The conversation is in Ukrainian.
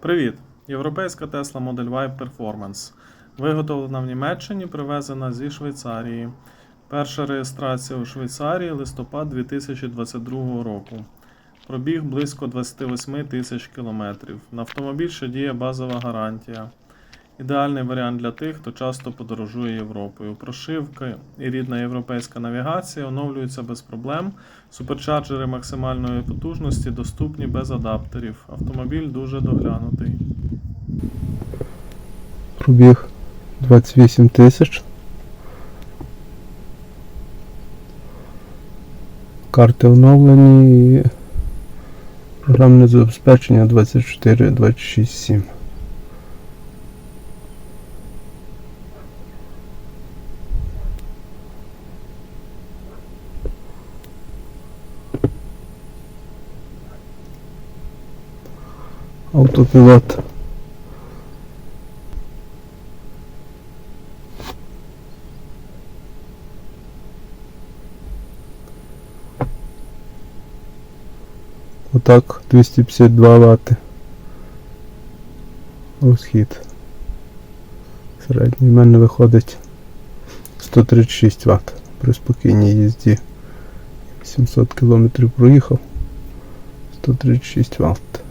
Привіт! Європейська Tesla Model Y Performance. Виготовлена в Німеччині, привезена зі Швейцарії. Перша реєстрація у Швейцарії листопад 2022 року. Пробіг близько 28 тисяч кілометрів. На автомобіль ще діє базова гарантія. Ідеальний варіант для тих, хто часто подорожує Європою. Прошивка і рідна європейська навігація оновлюються без проблем. Суперчарджери максимальної потужності доступні без адаптерів. Автомобіль дуже доглянутий. Пробіг 28 тисяч. Карти оновлені програмне забезпечення 24 26 7. Автопілот. Отак 252 Вт. Розхід. Середній в мене виходить 136 Вт при спокійній їзді. 700 км проїхав. 136 Вт.